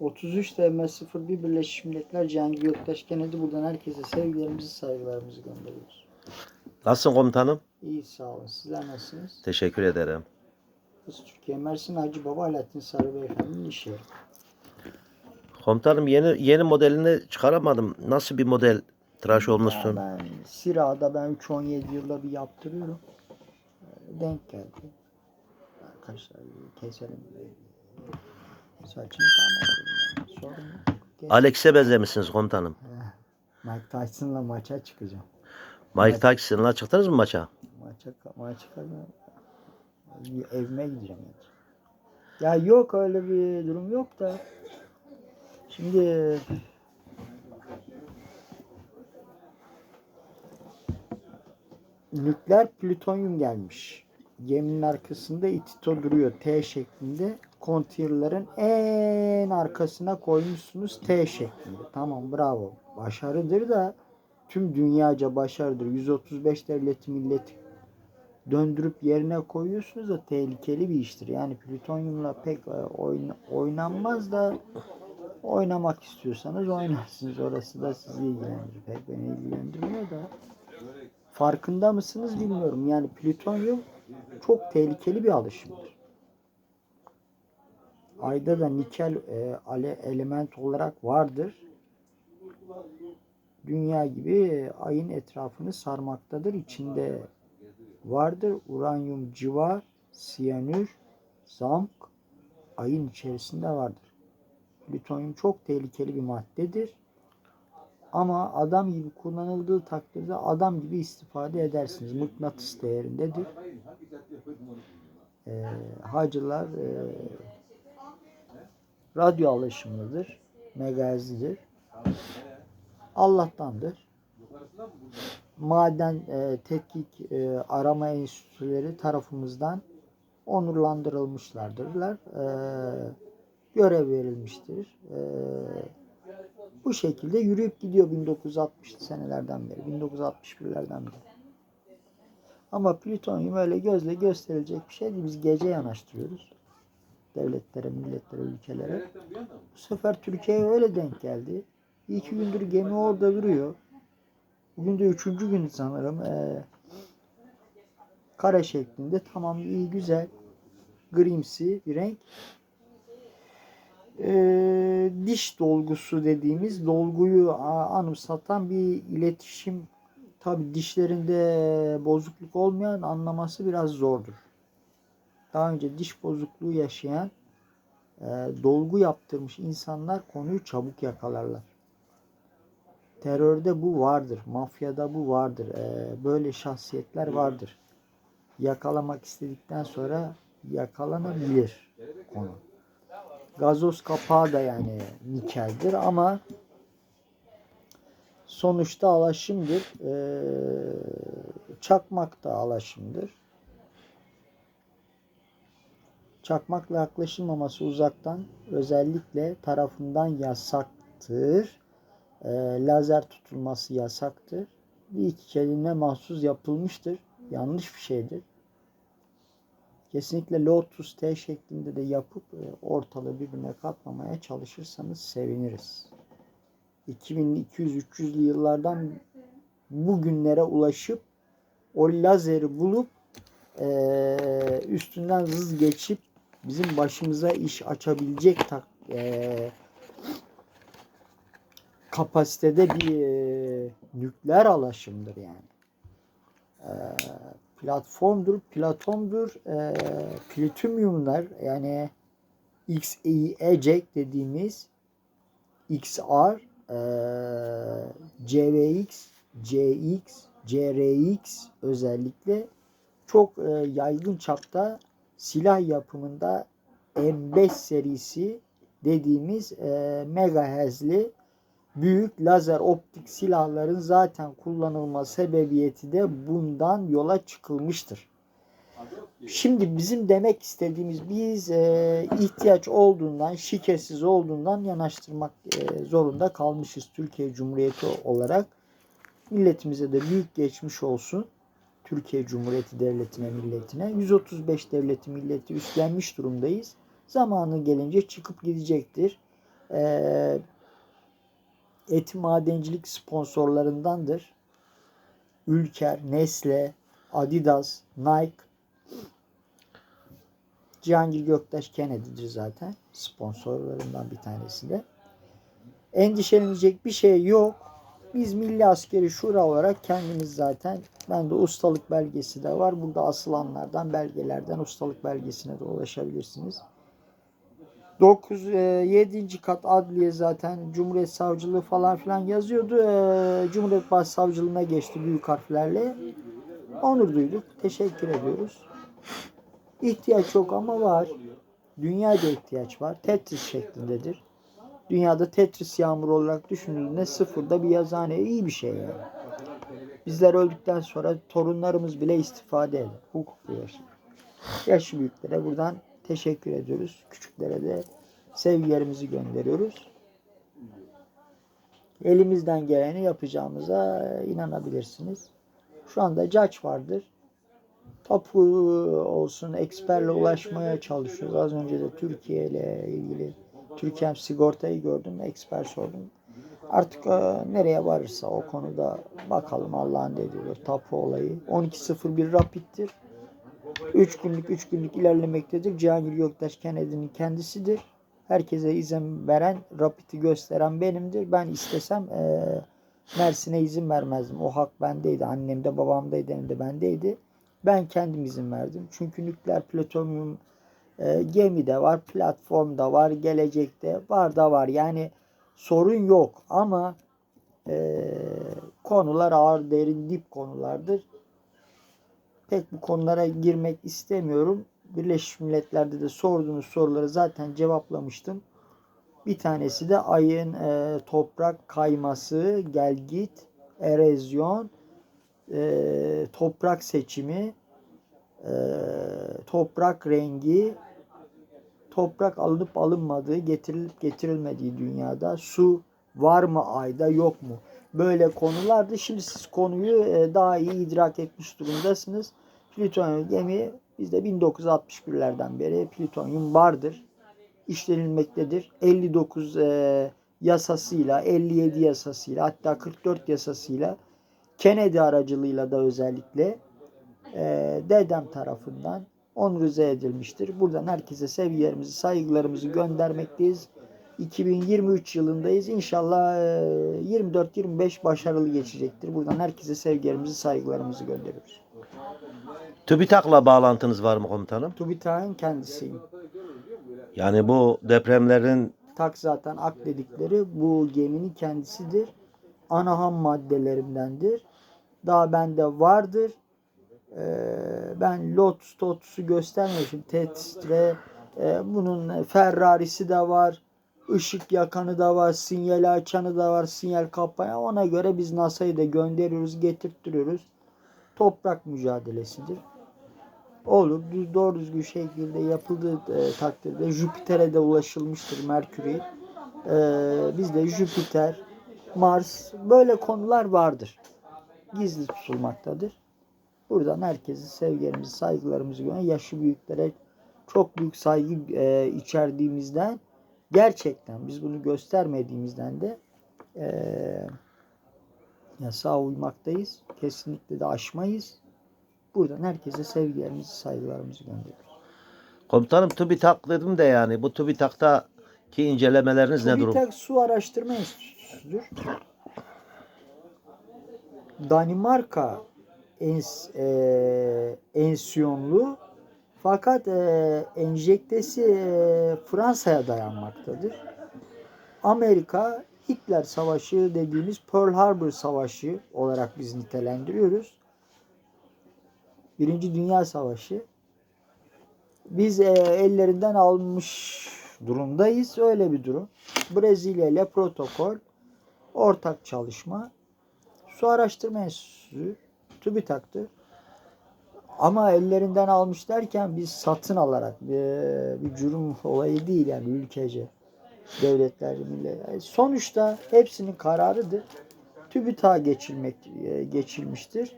33 TM 01 Birleşmiş Milletler Cihangir Göktaş Kennedy buradan herkese sevgilerimizi saygılarımızı gönderiyoruz. Nasılsın komutanım? İyi sağ olun. Sizler nasılsınız? Teşekkür ederim. Biz Türkiye Mersin Hacı Baba Alaaddin Sarı Beyefendi'nin iş yeri. Komutanım yeni yeni modelini çıkaramadım. Nasıl bir model tıraş Ya olmuşsun? ben Sira'da ben 3-17 yılda bir yaptırıyorum. Ee, Denk geldi. Arkadaşlar keselim. Saçını yani. Sorun yok. Alex'e benzemişsiniz komutanım. Mike Tyson'la maça çıkacağım. Mike Tyson'la çıktınız mı maça? Maça, maça evime gideceğim. Ya yok öyle bir durum yok da. Şimdi nükleer plütonyum gelmiş. Geminin arkasında itito duruyor T şeklinde. Konteynerların en arkasına koymuşsunuz T şeklinde. Tamam bravo. Başarıdır da tüm dünyaca başarıdır. 135 devleti milleti döndürüp yerine koyuyorsunuz da tehlikeli bir iştir. Yani plütonyumla pek e, oyna- oynanmaz da oynamak istiyorsanız oynarsınız. Orası da sizi ilgilendirir. Pek beni ilgilendirmiyor da. Farkında mısınız bilmiyorum. Yani plütonyum çok tehlikeli bir alışımdır. Ayda da nikel e, ale element olarak vardır. Dünya gibi ayın etrafını sarmaktadır. İçinde vardır. Uranyum civa, siyanür, zamk ayın içerisinde vardır. Plütonyum çok tehlikeli bir maddedir. Ama adam gibi kullanıldığı takdirde adam gibi istifade edersiniz. Mıknatıs değerindedir. Ee, hacılar e, radyo alaşımlıdır. Megazidir. Allah'tandır maden e, tetkik e, arama enstitüleri tarafımızdan onurlandırılmışlardırlar. E, görev verilmiştir. E, bu şekilde yürüyüp gidiyor 1960'lı senelerden beri, 1961'lerden beri. Ama plütonyum öyle gözle gösterilecek bir şey değil. Biz gece yanaştırıyoruz. Devletlere, milletlere, ülkelere. Bu sefer Türkiye'ye öyle denk geldi. İki gündür gemi orada duruyor. Bugün de üçüncü gün sanırım. Ee, kare şeklinde. Tamam iyi güzel. Grimsi bir renk. Ee, diş dolgusu dediğimiz dolguyu anımsatan bir iletişim. Tabi dişlerinde bozukluk olmayan anlaması biraz zordur. Daha önce diş bozukluğu yaşayan e, dolgu yaptırmış insanlar konuyu çabuk yakalarlar. Terörde bu vardır. Mafyada bu vardır. Ee, böyle şahsiyetler vardır. Yakalamak istedikten sonra yakalanabilir konu. Gazoz kapağı da yani nikeldir ama sonuçta alaşımdır. Ee, çakmak da alaşımdır. Çakmakla yaklaşılmaması uzaktan özellikle tarafından yasaktır e, lazer tutulması yasaktır. Bir iki kelime mahsus yapılmıştır. Yanlış bir şeydir. Kesinlikle Lotus T şeklinde de yapıp e, ortalığı birbirine katmamaya çalışırsanız seviniriz. 2200-300'lü yıllardan bugünlere ulaşıp o lazeri bulup e, üstünden hız geçip bizim başımıza iş açabilecek tak, e, kapasitede bir e, nükleer alaşımdır yani. E, platformdur, platondur, e, plütonyumlar yani XE eject dediğimiz XR, e, CVX, CX, CRX özellikle çok e, yaygın çapta silah yapımında M5 serisi dediğimiz e, megahertzli büyük lazer optik silahların zaten kullanılma sebebiyeti de bundan yola çıkılmıştır. Şimdi bizim demek istediğimiz biz e, ihtiyaç olduğundan, şikesiz olduğundan yanaştırmak e, zorunda kalmışız Türkiye Cumhuriyeti olarak. Milletimize de büyük geçmiş olsun. Türkiye Cumhuriyeti Devleti'ne, milletine. 135 devleti milleti üstlenmiş durumdayız. Zamanı gelince çıkıp gidecektir. e, Eti Madencilik sponsorlarındandır. Ülker, Nestle, Adidas, Nike, Cihangir Göktaş Kennedy'dir zaten. Sponsorlarından bir tanesi de. Endişelenecek bir şey yok. Biz Milli Askeri Şura olarak kendimiz zaten ben de ustalık belgesi de var. Burada asılanlardan belgelerden ustalık belgesine de ulaşabilirsiniz. 9 7. kat adliye zaten Cumhuriyet Savcılığı falan filan yazıyordu. E, Cumhuriyet Başsavcılığına geçti büyük harflerle. Onur duyduk. Teşekkür ediyoruz. İhtiyaç yok ama var. Dünyada ihtiyaç var. Tetris şeklindedir. Dünyada Tetris yağmuru olarak düşünüldüğünde sıfırda bir yazıhane iyi bir şey yani. Bizler öldükten sonra torunlarımız bile istifade eder. Hukuklu yaşar. Yaşlı büyüklere buradan teşekkür ediyoruz. Küçüklere de sevgilerimizi gönderiyoruz. Elimizden geleni yapacağımıza inanabilirsiniz. Şu anda caç vardır. Tapu olsun, eksperle ulaşmaya çalışıyoruz. Az önce de Türkiye ile ilgili Türkiye sigortayı gördüm, eksper sordum. Artık e, nereye varırsa o konuda bakalım Allah'ın dediği tapu olayı. 12.01 rapittir. 3 günlük 3 günlük ilerlemektedir. Cihangir Göktaş Kennedy'nin kendisidir. Herkese izin veren, rapiti gösteren benimdir. Ben istesem e, Mersin'e izin vermezdim. O hak bendeydi. Annem de babamdaydı, hem de bendeydi. Ben kendim izin verdim. Çünkü nükleer plütonyum e, gemi de var, platform da var, gelecekte var da var. Yani sorun yok ama e, konular ağır, derin, dip konulardır. Pek bu konulara girmek istemiyorum. Birleşmiş Milletler'de de sorduğunuz soruları zaten cevaplamıştım. Bir tanesi de ayın e, toprak kayması, gelgit, erozyon, e, toprak seçimi, e, toprak rengi, toprak alınıp alınmadığı, getirilip getirilmediği dünyada, su var mı ayda yok mu? Böyle konulardı. Şimdi siz konuyu e, daha iyi idrak etmiş durumdasınız. Plütonyum gemi bizde 1961'lerden beri plütonyum vardır. işlenilmektedir. 59 e, yasasıyla, 57 yasasıyla hatta 44 yasasıyla Kennedy aracılığıyla da özellikle e, dedem tarafından onurize edilmiştir. Buradan herkese sevgilerimizi, saygılarımızı göndermekteyiz. 2023 yılındayız. İnşallah e, 24-25 başarılı geçecektir. Buradan herkese sevgilerimizi, saygılarımızı gönderiyoruz. TÜBİTAK'la bağlantınız var mı komutanım? TÜBİTAK'ın kendisiyim. Yani bu depremlerin Tak zaten ak dedikleri bu geminin kendisidir. Ana ham maddelerindendir. Daha bende vardır. Ee, ben Lotus Totus'u göstermiyorum. Tetre e, bunun Ferrari'si de var. Işık yakanı da var. Sinyal açanı da var. Sinyal kapayan. Ona göre biz NASA'yı da gönderiyoruz. Getirtiyoruz. Toprak mücadelesidir. Olur. Doğru düzgün şekilde yapıldığı e, takdirde Jüpiter'e de ulaşılmıştır Merkür'ü. E, bizde Jüpiter, Mars böyle konular vardır. Gizli tutulmaktadır. Buradan herkese sevgilerimizi, saygılarımızı gönderen yaşlı büyüklere çok büyük saygı e, içerdiğimizden gerçekten biz bunu göstermediğimizden de e, yasağa uymaktayız. Kesinlikle de aşmayız. Buradan herkese sevgilerimizi, saygılarımızı gönderiyoruz. komutanım TÜBİTAK dedim de yani bu TÜBİTAK'taki incelemeleriniz ne durum? TÜBİTAK Su Araştırma Enstitüsü'dür. Danimarka ens, e, ensiyonlu fakat e, enjektesi e, Fransa'ya dayanmaktadır. Amerika Hitler Savaşı dediğimiz Pearl Harbor Savaşı olarak biz nitelendiriyoruz. Birinci Dünya Savaşı. Biz e, ellerinden almış durumdayız. Öyle bir durum. Brezilya ile protokol, ortak çalışma, su araştırma enstitüsü, TÜBİTAK'tır. Ama ellerinden almış derken biz satın alarak bir, bir cürüm olayı değil yani ülkece devletler millet. Yani sonuçta hepsinin kararıdır. TÜBİTAK'a geçilmek e, geçilmiştir.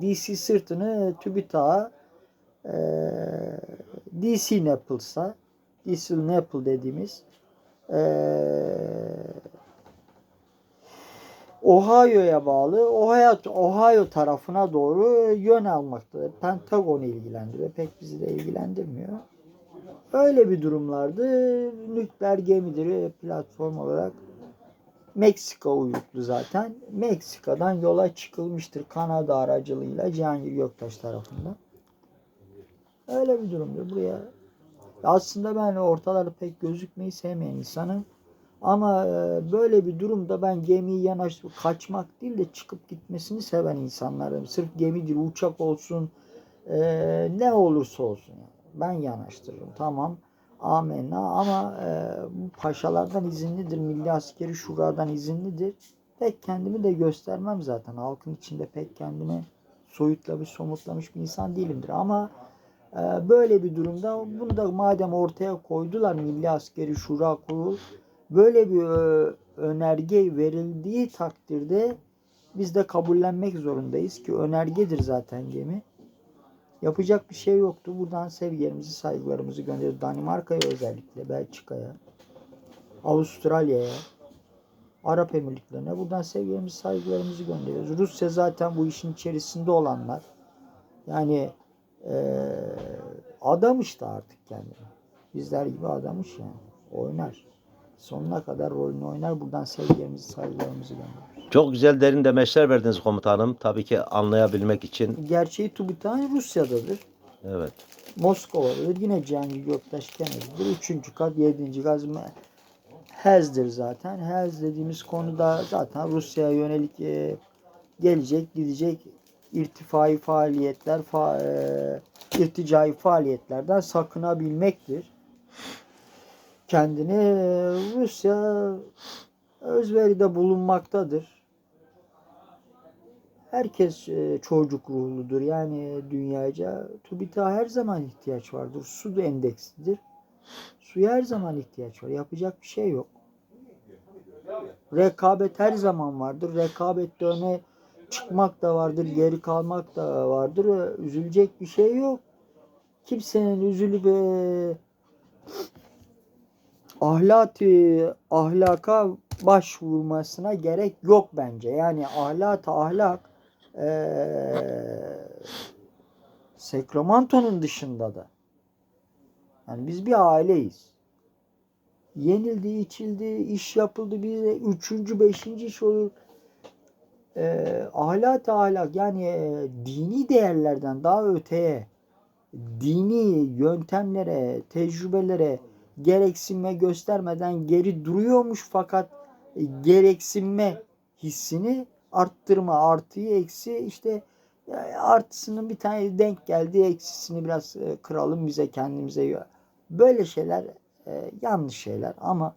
DC sırtını TÜBİTAK'a e, DC Napples'a DC Napple dediğimiz Ee, Ohio'ya bağlı Ohio, Ohio tarafına doğru yön almaktadır. Pentagon'u ilgilendiriyor. Pek bizi de ilgilendirmiyor. Öyle bir durumlarda nükleer gemileri platform olarak Meksika uyruklu zaten. Meksika'dan yola çıkılmıştır Kanada aracılığıyla Cihangir Göktaş tarafından. Öyle bir durumdur. Buraya aslında ben ortalarda pek gözükmeyi sevmeyen insanım. Ama e, böyle bir durumda ben gemiyi yanaştırıp kaçmak değil de çıkıp gitmesini seven insanlarım. Sırf gemidir, uçak olsun, e, ne olursa olsun. Ben yanaştırırım. Tamam. Amenna ama e, bu paşalardan izinlidir. Milli Askeri Şura'dan izinlidir. Pek kendimi de göstermem zaten. Halkın içinde pek kendimi soyutlamış, somutlamış bir insan değilimdir. Ama e, böyle bir durumda bunu da madem ortaya koydular Milli Askeri Şura Kurulu böyle bir e, önerge verildiği takdirde biz de kabullenmek zorundayız ki önergedir zaten gemi. Yapacak bir şey yoktu. Buradan sevgilerimizi, saygılarımızı gönderiyoruz. Danimarka'ya özellikle, Belçika'ya, Avustralya'ya, Arap Emirlikleri'ne buradan sevgilerimizi, saygılarımızı gönderiyoruz. Rusya zaten bu işin içerisinde olanlar. Yani eee adam işte artık kendini. Bizler gibi adamış yani. Oynar. Sonuna kadar rolünü oynar. Buradan sevgilerimizi, saygılarımızı gönderiyoruz. Çok güzel derin demeçler verdiniz komutanım. Tabii ki anlayabilmek için. Gerçeği TÜBİTAK Rusya'dadır. Evet. Moskova'dadır. Yine Cihangir Göktaş Kennedi'dir. Üçüncü kat, yedinci gaz Hez'dir zaten. Hez dediğimiz konuda zaten Rusya'ya yönelik e, gelecek, gidecek irtifai faaliyetler, fa, e, irticai faaliyetlerden sakınabilmektir. Kendini e, Rusya özveride bulunmaktadır. Herkes e, çocuk ruhludur. Yani dünyaca TÜBİTAK'a her zaman ihtiyaç vardır. Su da endeksidir. Suya her zaman ihtiyaç var. Yapacak bir şey yok. Rekabet her zaman vardır. Rekabette öne çıkmak da vardır. Geri kalmak da vardır. Üzülecek bir şey yok. Kimsenin üzülüp e, ahlaki ahlaka başvurmasına gerek yok bence. Yani ahlak ahlak eee Sacramento'nun dışında da. Yani biz bir aileyiz. Yenildi, içildi, iş yapıldı. Bize üçüncü, beşinci iş olur. Eee ahlak ahlak yani e, dini değerlerden daha öteye dini yöntemlere, tecrübelere gereksinme göstermeden geri duruyormuş fakat e, gereksinme hissini arttırma artıyı eksi işte e, artısının bir tane denk geldi eksisini biraz e, kıralım bize kendimize böyle şeyler yanlış şeyler ama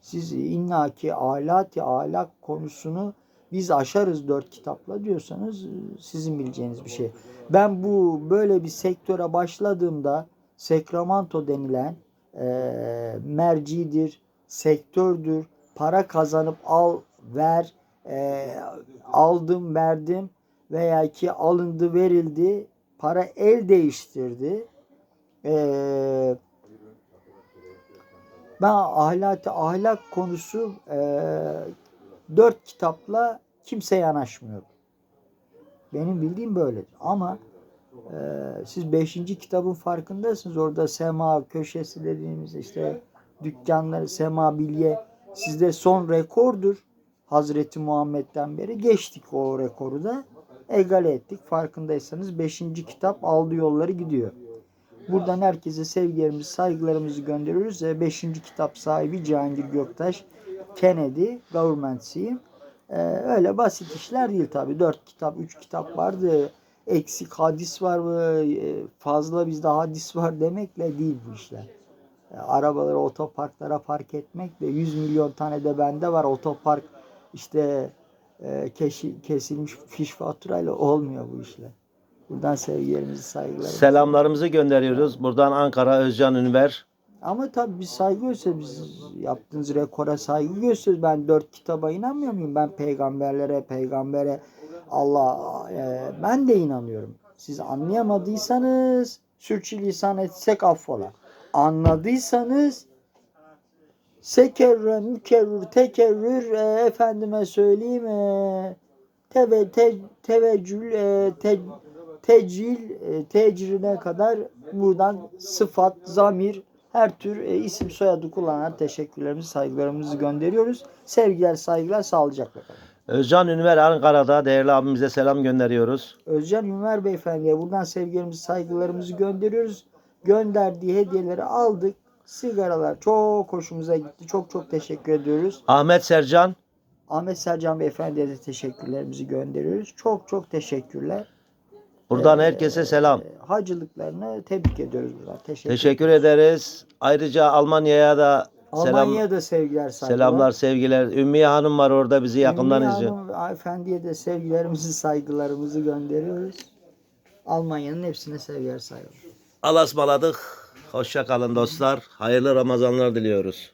siz innaki alati ahlak konusunu biz aşarız dört kitapla diyorsanız sizin bileceğiniz bir şey. Ben bu böyle bir sektöre başladığımda Sacramento denilen e, mercidir, sektördür, para kazanıp al, ver, e, aldım, verdim veya ki alındı, verildi, para el değiştirdi. E, ben ahlaki ahlak konusu e, dört kitapla kimse yanaşmıyor. Benim bildiğim böyledir. Ama e, siz beşinci kitabın farkındasınız. Orada sema köşesi dediğimiz işte dükkanları, sema bilye sizde son rekordur. Hazreti Muhammed'den beri geçtik o rekoru da. Egale ettik. Farkındaysanız beşinci kitap aldı yolları gidiyor. Buradan herkese sevgilerimizi, saygılarımızı gönderiyoruz. E, Beşinci kitap sahibi Cihangir Göktaş, Kennedy, Government'siyim. Ee, öyle basit işler değil tabi. Dört kitap, üç kitap vardı. Eksik hadis var mı? e, Fazla bizde hadis var demekle değil bu işler. E, Arabaları otoparklara park etmekle 100 milyon tane de bende var. Otopark işte e, kesilmiş fiş faturayla olmuyor bu işler. Buradan sevgilerimizi, saygılarımızı. Selamlarımızı gönderiyoruz. Buradan Ankara Özcan Ünver. Ama tabii biz saygı gösteriyoruz. Biz yaptığınız rekora saygı gösteriyoruz. Ben dört kitaba inanmıyor muyum? Ben peygamberlere, peygambere, Allah e, ben de inanıyorum. Siz anlayamadıysanız sürçülisan etsek affola. Anladıysanız sekerre, mükerrür, tekerrür, e, efendime söyleyeyim, e, teve, te, teveccül, e, te, tecil, e, tecrine kadar buradan sıfat, zamir, her tür e, isim soyadı kullanan teşekkürlerimizi, saygılarımızı gönderiyoruz. Sevgiler, saygılar, sağlıcakla kalın. Özcan Ünver Ankara'da değerli abimize selam gönderiyoruz. Özcan Ümer Beyefendi'ye buradan sevgilerimizi, saygılarımızı gönderiyoruz. Gönderdiği hediyeleri aldık. Sigaralar çok hoşumuza gitti. Çok çok teşekkür ediyoruz. Ahmet Sercan Ahmet Sercan Beyefendi'ye de teşekkürlerimizi gönderiyoruz. Çok çok teşekkürler. buradan Ee, herkese selam. Hacılıklarını tebrik ediyoruz buradan. Teşekkür, Teşekkür ederiz. Ayrıca Almanya'ya da Almanya'ya da sevgiler saygılar. selamlar sevgiler. Ümmiye Hanım var orada bizi yakından Emine izliyor. Hanım Efendi'ye de sevgilerimizi, saygılarımızı gönderiyoruz. Almanya'nın hepsine sevgiler saygılar. Alasmaladık. Hoşça kalın dostlar. Hayırlı Ramazanlar diliyoruz.